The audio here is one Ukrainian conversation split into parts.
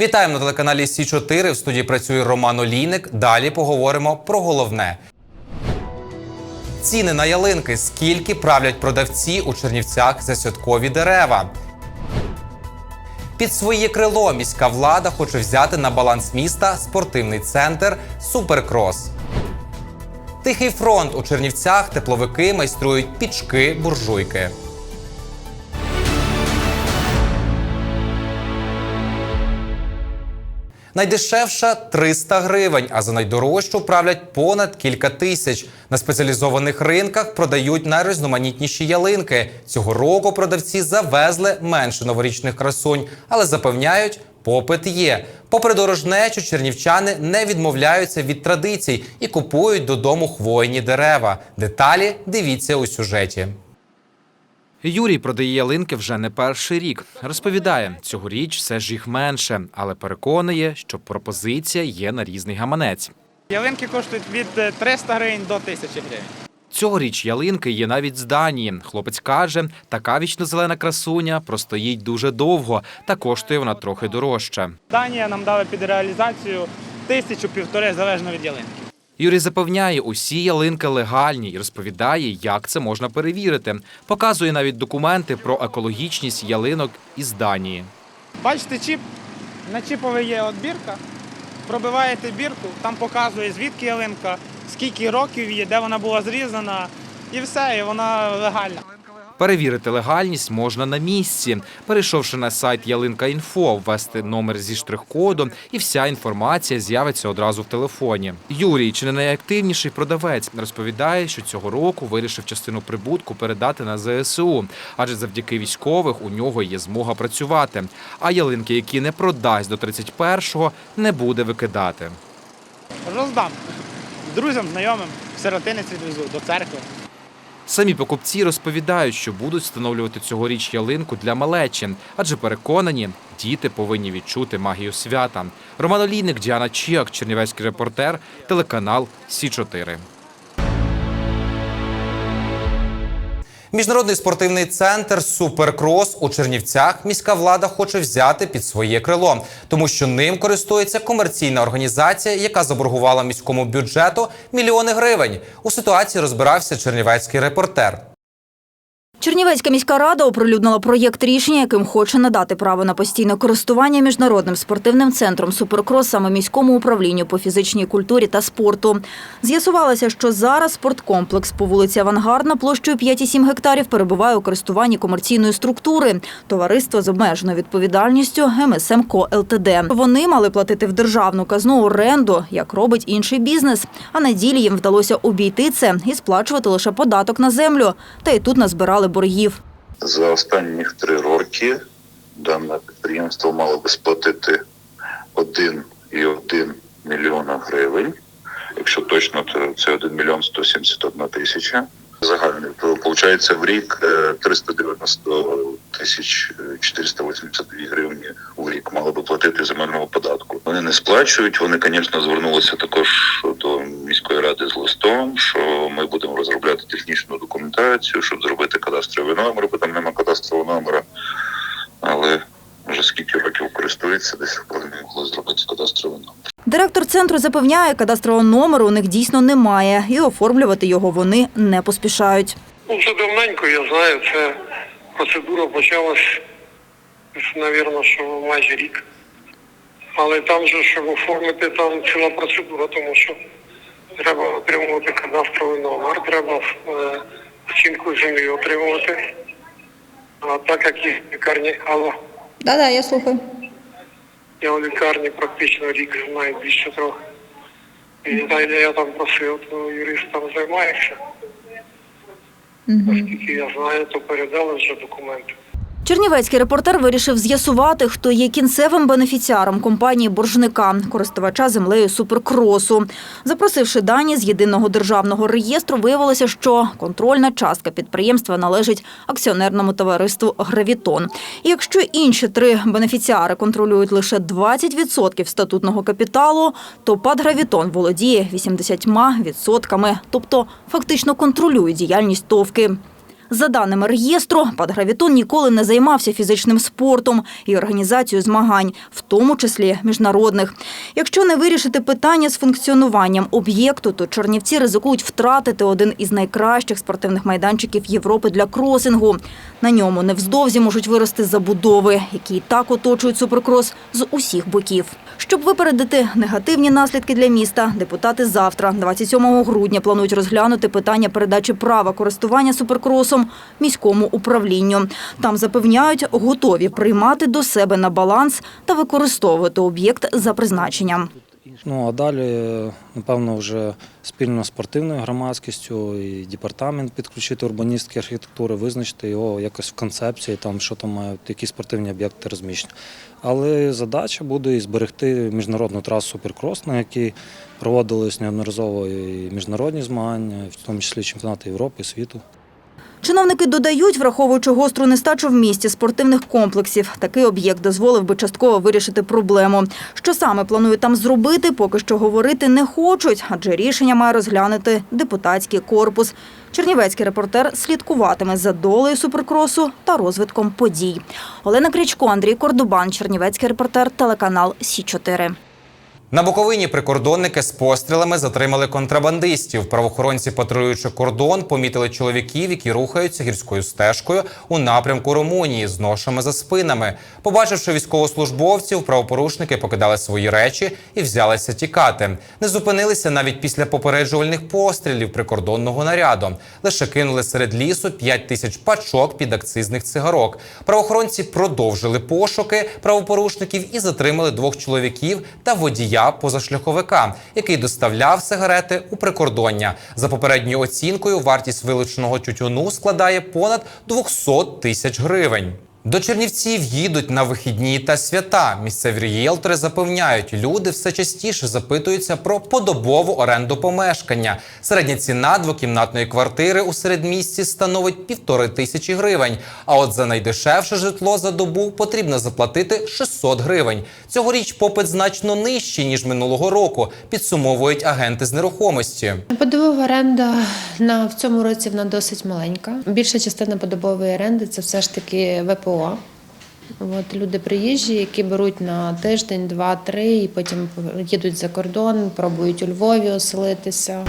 Вітаємо на телеканалі Сі 4 В студії працює Роман Олійник. Далі поговоримо про головне. Ціни на ялинки. Скільки правлять продавці у Чернівцях за святкові дерева? Під своє крило міська влада хоче взяти на баланс міста спортивний центр Суперкрос. Тихий фронт у Чернівцях тепловики майструють пічки буржуйки. Найдешевша 300 гривень, а за найдорожчу правлять понад кілька тисяч. На спеціалізованих ринках продають найрізноманітніші ялинки. Цього року продавці завезли менше новорічних красунь, але запевняють, попит є. Попри дорожнечу, чернівчани не відмовляються від традицій і купують додому хвойні дерева. Деталі дивіться у сюжеті. Юрій продає ялинки вже не перший рік. Розповідає, цьогоріч все ж їх менше, але переконує, що пропозиція є на різний гаманець. Ялинки коштують від е, 300 гривень до 1000 гривень. Цьогоріч ялинки є навіть з Данії. Хлопець каже, така вічно-зелена красуня простоїть дуже довго та коштує вона трохи дорожче. Данія нам дали під реалізацію тисячу-півтори залежно від ялинки. Юрій запевняє, усі ялинки легальні і розповідає, як це можна перевірити. Показує навіть документи про екологічність ялинок із Данії. Бачите, чіп, на чіпове є от бірка. Пробиваєте бірку, там показує звідки ялинка, скільки років є, де вона була зрізана, і все, і вона легальна. Перевірити легальність можна на місці, перейшовши на сайт Ялинка.Інфо, ввести номер зі штрих-кодом, і вся інформація з'явиться одразу в телефоні. Юрій, чи не найактивніший продавець, розповідає, що цього року вирішив частину прибутку передати на ЗСУ, адже завдяки військових у нього є змога працювати. А ялинки, які не продасть до 31-го, не буде викидати. Роздам друзям, знайомим, сиротинець відвезу до церкви. Самі покупці розповідають, що будуть встановлювати цьогоріч ялинку для малечин, адже переконані, діти повинні відчути магію свята. Роман Олійник, Діана Чіак, Чернівецький репортер, телеканал Сі 4 Міжнародний спортивний центр Суперкрос у Чернівцях міська влада хоче взяти під своє крило, тому що ним користується комерційна організація, яка заборгувала міському бюджету мільйони гривень. У ситуації розбирався чернівецький репортер. Чернівецька міська рада оприлюднила проєкт рішення, яким хоче надати право на постійне користування міжнародним спортивним центром Суперкрос саме міському управлінню по фізичній культурі та спорту. З'ясувалося, що зараз спорткомплекс по вулиці Авангардна площею 5,7 гектарів перебуває у користуванні комерційної структури товариства з обмеженою відповідальністю МСМ КО ЛТД. Вони мали платити в державну казну оренду, як робить інший бізнес. А на ділі їм вдалося обійти це і сплачувати лише податок на землю. Та й тут назбирали боргів. За останніх три роки дане підприємство мало би сплатити 1,1 мільйона гривень. Якщо точно, то це 1 мільйон 171 тисяча. Загальний виходить в рік е, 390 тисяч е, 482 гривні у рік мало би платити земельного податку. Вони не сплачують. Вони, звісно, звернулися також до листом, що ми будемо розробляти технічну документацію, щоб зробити кадастровий номер, бо там нема кадастрового номера. Але вже скільки років користується, десь могли зробити кадастровий номер. Директор центру запевняє, кадастрового номеру у них дійсно немає, і оформлювати його вони не поспішають. Ну, це давненько, я знаю, це процедура почалась, мабуть, що майже рік. Але там же, щоб оформити, там ціла процедура, тому що треба отримувати кадастровий номер, треба е, оцінку землі отримувати. А так як і лікарні, але Да-да, я слухаю. я в лікарні практично рік навіть більше трохи. І далі я там просив, то юрист там займається. Наскільки я знаю, то передали вже документи. Чернівецький репортер вирішив з'ясувати, хто є кінцевим бенефіціаром компанії боржника, користувача землею суперкросу. Запросивши дані з єдиного державного реєстру, виявилося, що контрольна частка підприємства належить акціонерному товариству Гравітон. І якщо інші три бенефіціари контролюють лише 20% статутного капіталу, то ПАД Гравітон володіє 80%, тобто фактично контролює діяльність товки. За даними реєстру, Падгравітон ніколи не займався фізичним спортом і організацією змагань, в тому числі міжнародних. Якщо не вирішити питання з функціонуванням об'єкту, то Чернівці ризикують втратити один із найкращих спортивних майданчиків Європи для кросингу. На ньому невздовзі можуть вирости забудови, які і так оточують суперкрос з усіх боків. Щоб випередити негативні наслідки для міста, депутати завтра, 27 грудня, планують розглянути питання передачі права користування суперкросом міському управлінню. Там запевняють, готові приймати до себе на баланс та використовувати об'єкт за призначенням. Ну а далі, напевно, вже спільно з спортивною громадськістю і департамент підключити урбаністики архітектури, визначити його якось в концепції, там що там мають, які спортивні об'єкти розміщені. Але задача буде і зберегти міжнародну трасу Суперкрос, на якій проводились неодноразово і міжнародні змагання, в тому числі чемпіонати Європи, світу. Чиновники додають, враховуючи гостру нестачу в місті спортивних комплексів, такий об'єкт дозволив би частково вирішити проблему. Що саме планують там зробити, поки що говорити не хочуть, адже рішення має розглянути депутатський корпус. Чернівецький репортер слідкуватиме за долею суперкросу та розвитком подій. Олена Крічко, Андрій Кордубан, Чернівецький репортер, телеканал Сі 4 На Буковині прикордонники з пострілами затримали контрабандистів. Правоохоронці, патрулюючи кордон, помітили чоловіків, які рухаються гірською стежкою у напрямку Румунії з ношами за спинами. Побачивши військовослужбовців, правопорушники покидали свої речі і взялися тікати. Не зупинилися навіть після попереджувальних пострілів прикордонного наряду. Лише кинули серед лісу 5 тисяч пачок під акцизних цигарок. Правоохоронці продовжили пошуки правопорушників і затримали двох чоловіків та водія позашляховика, який доставляв сигарети у прикордоння. За попередньою оцінкою, вартість вилученого тютюну складає понад 200 тисяч гривень. До Чернівців їдуть на вихідні та свята. Місцеві рієлтори запевняють, люди все частіше запитуються про подобову оренду помешкання. Середня ціна двокімнатної квартири у середмісті становить півтори тисячі гривень. А от за найдешевше житло за добу потрібно заплатити 600 гривень. Цьогоріч попит значно нижчий ніж минулого року. Підсумовують агенти з нерухомості. Подобова оренда на в цьому році вона досить маленька. Більша частина подобової оренди це все ж таки ВПО. От люди приїжджі, які беруть на тиждень, два-три, і потім їдуть за кордон, пробують у Львові оселитися.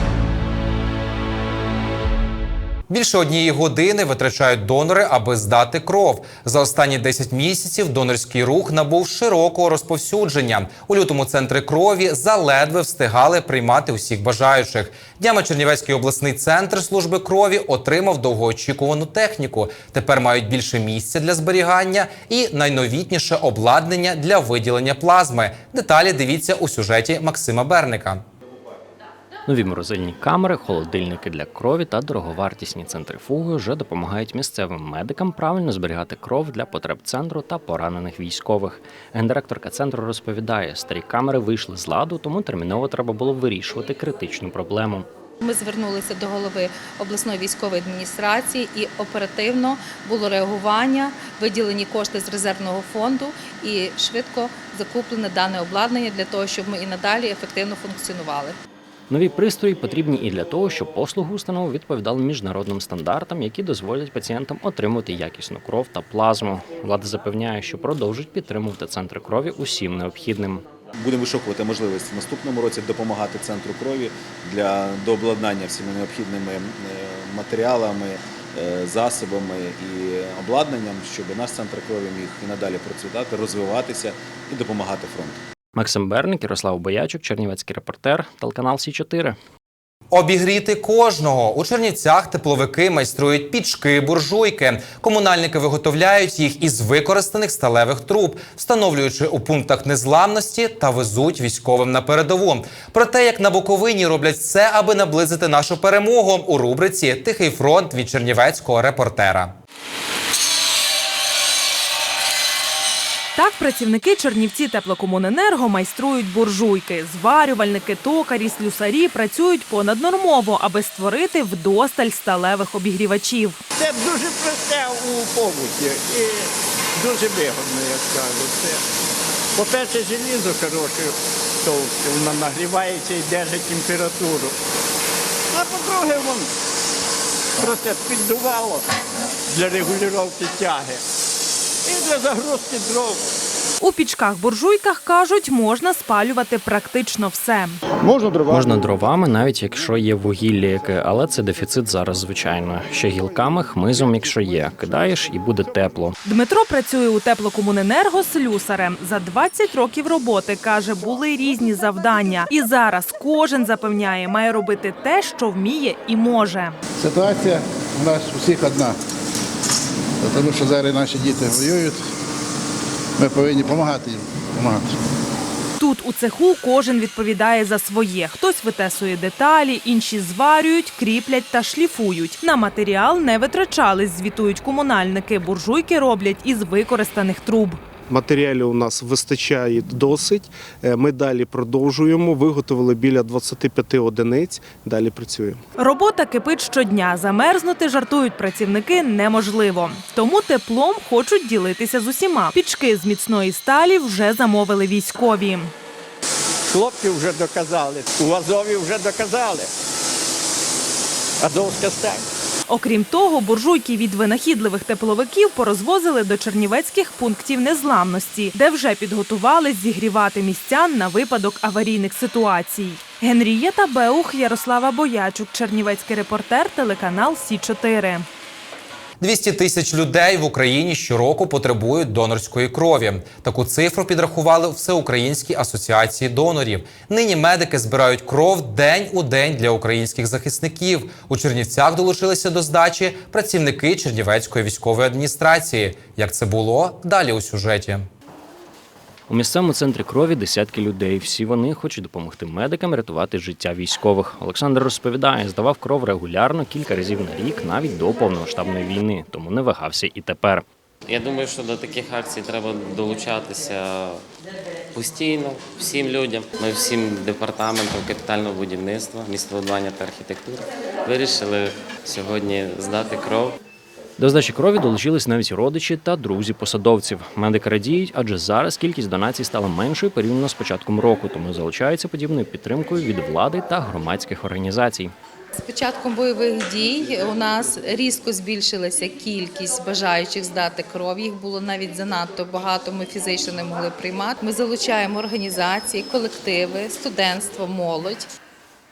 Більше однієї години витрачають донори, аби здати кров. За останні 10 місяців донорський рух набув широкого розповсюдження. У лютому центри крові заледве встигали приймати усіх бажаючих. Днями Чернівецький обласний центр служби крові отримав довгоочікувану техніку. Тепер мають більше місця для зберігання і найновітніше обладнання для виділення плазми. Деталі дивіться у сюжеті Максима Берника. Нові морозильні камери, холодильники для крові та дороговартісні центрифуги вже допомагають місцевим медикам правильно зберігати кров для потреб центру та поранених військових. Гендиректорка центру розповідає, старі камери вийшли з ладу, тому терміново треба було вирішувати критичну проблему. Ми звернулися до голови обласної військової адміністрації і оперативно було реагування, виділені кошти з резервного фонду і швидко закуплене дане обладнання для того, щоб ми і надалі ефективно функціонували. Нові пристрої потрібні і для того, щоб послуги установ відповідали міжнародним стандартам, які дозволять пацієнтам отримувати якісну кров та плазму. Влада запевняє, що продовжить підтримувати центри крові усім необхідним. Будемо вишукувати можливості в наступному році допомагати центру крові для дообладнання всіма необхідними е, матеріалами, е, засобами і обладнанням, щоб наш центр крові міг і надалі процвітати, розвиватися і допомагати фронту. Максим Берник, Ярослав Боячук, Чернівецький репортер, телеканал Сі 4 Обігріти кожного у Чернівцях тепловики майструють пічки, буржуйки. Комунальники виготовляють їх із використаних сталевих труб, встановлюючи у пунктах незламності та везуть військовим на передову. Про те, як на Буковині роблять все, аби наблизити нашу перемогу у рубриці Тихий фронт від чернівецького репортера. Так, працівники Чернівці теплокомуненерго майструють буржуйки. Зварювальники, токарі, слюсарі працюють понаднормово, аби створити вдосталь сталевих обігрівачів. Це дуже просте у побуті і дуже вигодно, як кажуть. Це, по-перше, желізо хороше, товсте, воно нагрівається і держить температуру. А по-друге, вон, просто піддувало для регулювання тяги. І для загрузки дров. У пічках-буржуйках кажуть, можна спалювати практично все. Можна дрова. Можна дровами, навіть якщо є вугілля, яке, але це дефіцит зараз, звичайно. Ще гілками, хмизом, якщо є. Кидаєш і буде тепло. Дмитро працює у теплокомуненерго слюсарем. За 20 років роботи каже, були різні завдання. І зараз кожен запевняє, має робити те, що вміє і може. Ситуація у нас усіх одна. Тому що зараз наші діти воюють. Ми повинні допомагати їм. Помагати. Тут у цеху кожен відповідає за своє. Хтось витесує деталі, інші зварюють, кріплять та шліфують. На матеріал не витрачались, звітують комунальники. Буржуйки роблять із використаних труб. Матеріалів у нас вистачає досить. Е, Ми далі продовжуємо. Виготовили біля 25 одиниць. Далі працюємо. Робота кипить щодня. Замерзнути жартують працівники неможливо. Тому теплом хочуть ділитися з усіма. Пічки з міцної сталі вже замовили військові. Хлопці вже доказали, у Азові вже доказали. Азовська сталь. Окрім того, буржуйки від винахідливих тепловиків порозвозили до чернівецьких пунктів незламності, де вже підготували зігрівати містян на випадок аварійних ситуацій. Генрієта Беух, Ярослава Боячук, Чернівецький репортер, телеканал Сі 4 200 тисяч людей в Україні щороку потребують донорської крові. Таку цифру підрахували Всеукраїнській асоціації донорів. Нині медики збирають кров день у день для українських захисників. У Чернівцях долучилися до здачі працівники Чернівецької військової адміністрації. Як це було далі у сюжеті? У місцевому центрі крові десятки людей. Всі вони хочуть допомогти медикам рятувати життя військових. Олександр розповідає, здавав кров регулярно кілька разів на рік, навіть до повномасштабної війни, тому не вагався і тепер. Я думаю, що до таких акцій треба долучатися постійно всім людям. Ми всім департаментом капітального будівництва, містобудування та архітектури вирішили сьогодні здати кров. До здачі крові долучились навіть родичі та друзі посадовців. Медики радіють, адже зараз кількість донацій стала меншою порівняно з початком року, тому залучаються подібною підтримкою від влади та громадських організацій. З початком бойових дій у нас різко збільшилася кількість бажаючих здати кров. Їх було навіть занадто багато. Ми фізично не могли приймати. Ми залучаємо організації, колективи, студентство, молодь.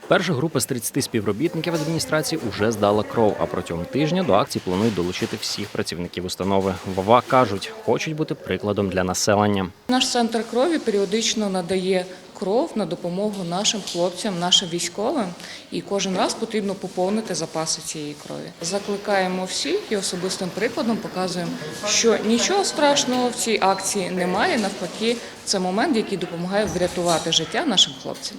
Перша група з 30 співробітників адміністрації уже здала кров, а протягом тижня до акції планують долучити всіх працівників установи. Вова кажуть, хочуть бути прикладом для населення. Наш центр крові періодично надає кров на допомогу нашим хлопцям, нашим військовим, і кожен раз потрібно поповнити запаси цієї крові. Закликаємо всіх і особистим прикладом показуємо, що нічого страшного в цій акції немає. Навпаки, це момент, який допомагає врятувати життя нашим хлопцям.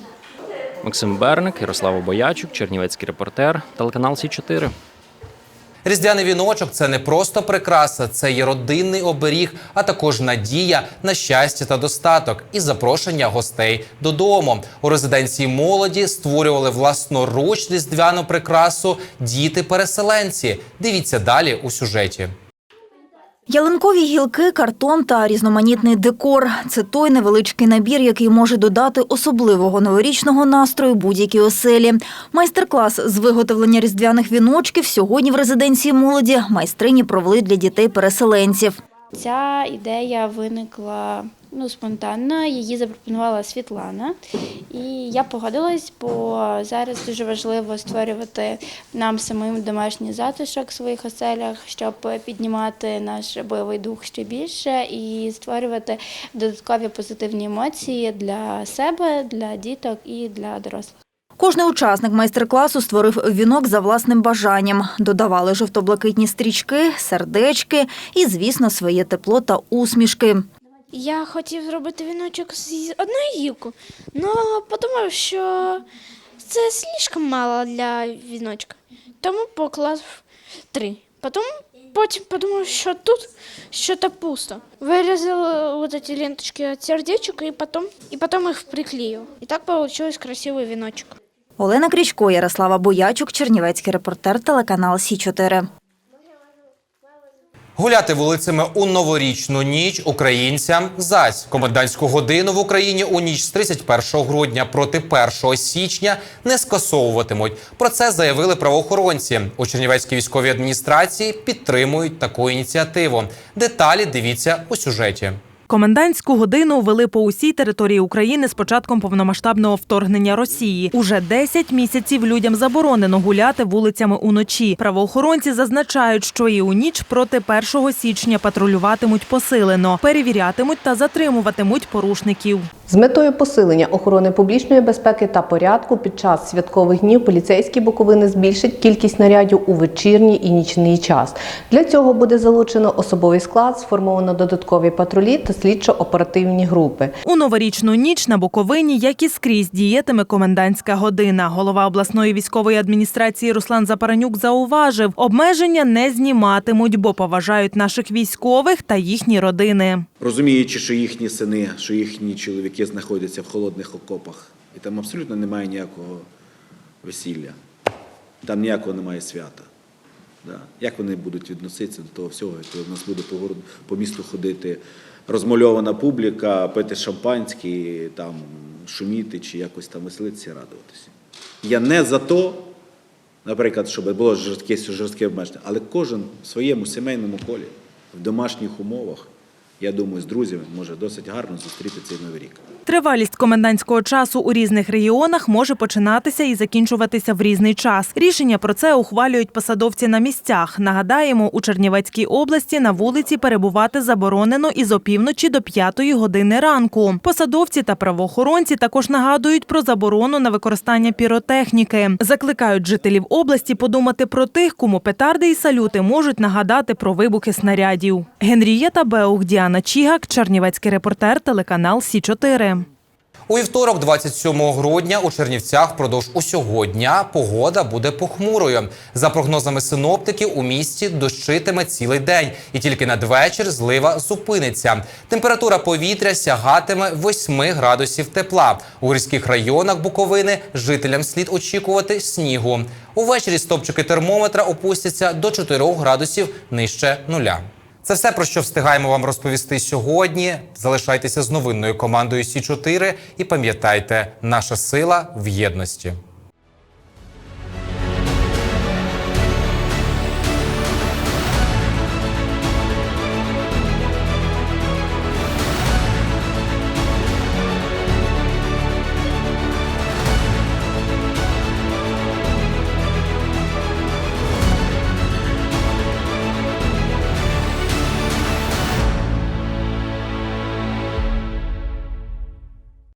Максим Берник, Ярослава Боячук, Чернівецький репортер, телеканал Сі 4 Різдвяний віночок це не просто прикраса, це є родинний оберіг, а також надія на щастя та достаток і запрошення гостей додому. У резиденції молоді створювали власноруч різдвяну прикрасу діти-переселенці. Дивіться далі у сюжеті. Ялинкові гілки, картон та різноманітний декор – це той невеличкий набір, який може додати особливого новорічного настрою будь-якій оселі. Майстер-клас з виготовлення різдвяних віночків сьогодні в резиденції молоді майстрині провели для дітей-переселенців. Ця ідея виникла ну, спонтанно, її запропонувала Світлана. І я погодилась, бо зараз дуже важливо створювати нам самим домашній затишок в своїх оселях, щоб піднімати наш бойовий дух ще більше і створювати додаткові позитивні емоції для себе, для діток і для дорослих. Кожний учасник майстер-класу створив вінок за власним бажанням. Додавали жовто-блакитні стрічки, сердечки і, звісно, своє тепло та усмішки. Я хотів зробити віночок з одної гілки, але подумав, що це слишком мало для віночка. Тому поклав три. Потім, потім подумав, що тут щось пусто. Вирізав вот эти ленточки от сердечок і потім, і потім їх приклеїв. І так вийшов красивий віночок. Олена Крічко, Ярослава Боячук, Чернівецький репортер, телеканал Сі 4 Гуляти вулицями у новорічну ніч українцям зась комендантську годину в Україні у ніч з 31 грудня проти 1 січня не скасовуватимуть. Про це заявили правоохоронці. У Чернівецькій військовій адміністрації підтримують таку ініціативу. Деталі дивіться у сюжеті. Комендантську годину ввели по усій території України з початком повномасштабного вторгнення Росії. Уже 10 місяців людям заборонено гуляти вулицями уночі. Правоохоронці зазначають, що і у ніч проти 1 січня патрулюватимуть посилено, перевірятимуть та затримуватимуть порушників. З метою посилення охорони публічної безпеки та порядку під час святкових днів поліцейські Буковини збільшать кількість нарядів у вечірній і нічний час. Для цього буде залучено особовий склад, сформовано додаткові патрулі та слідчо-оперативні групи. У новорічну ніч на Буковині, як і скрізь, діятиме комендантська година. Голова обласної військової адміністрації Руслан Запаранюк зауважив, обмеження не зніматимуть, бо поважають наших військових та їхні родини. розуміючи, що їхні сини, що їхні чоловіки знаходяться в холодних окопах, і там абсолютно немає ніякого весілля, там ніякого немає свята. Як вони будуть відноситися до того всього, коли в нас буде по, городу, по місту ходити розмальована публіка, пити шампанське, там, шуміти чи якось там веселитися і радуватися. Я не за то, наприклад, щоб було жорстке, жорстке обмеження, але кожен в своєму сімейному колі, в домашніх умовах, я думаю, з друзями може досить гарно зустріти цей новий рік. Тривалість комендантського часу у різних регіонах може починатися і закінчуватися в різний час. Рішення про це ухвалюють посадовці на місцях. Нагадаємо, у Чернівецькій області на вулиці перебувати заборонено із опівночі до п'ятої години ранку. Посадовці та правоохоронці також нагадують про заборону на використання піротехніки. Закликають жителів області подумати про тих, кому петарди і салюти можуть нагадати про вибухи снарядів. Генрієта Беух, Діана Чігак, Чернівецький репортер, телеканал Сі 4 У вівторок, 27 грудня, у Чернівцях впродовж усього дня погода буде похмурою. За прогнозами синоптиків, у місті дощитиме цілий день, і тільки надвечір злива зупиниться. Температура повітря сягатиме 8 градусів тепла. У гірських районах Буковини жителям слід очікувати снігу. Увечері стопчики термометра опустяться до 4 градусів нижче нуля. Це все про що встигаємо вам розповісти сьогодні. Залишайтеся з новинною командою Сі 4 і пам'ятайте, наша сила в єдності.